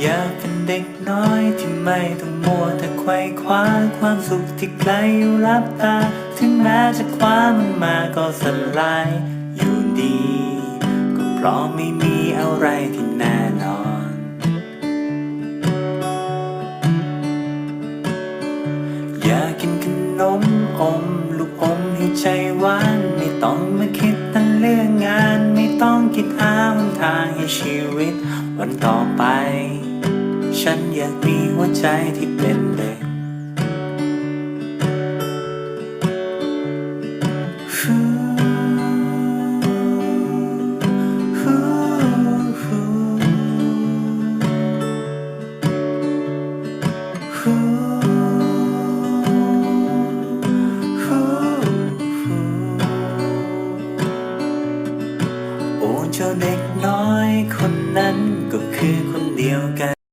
อยากเป็นเด็กน้อยที่ไม่ต้องมัวแต่ไขว้คว้าความสุขที่ไกลอยู่รับตา ถึงแม้จะคว้ามันมาก็สลายอยู่ดี ก็เพราะไม่มีอะไรที่แน่นอน อยากกินขนมอม ลูกอมให้ใจหวานไม่ต้องมาคิดตั้งเรื่องงาน ไม่ต้องคิดหาหนทางให้ชีวิตวันต่อไป ฉันอยากมีหัวใจที่เป็นเด็กฮู้ฮู้ฮู้ฮู้โอ้เจ้าเด็กน้อยคนนั้นก็คือคนเดียวกัน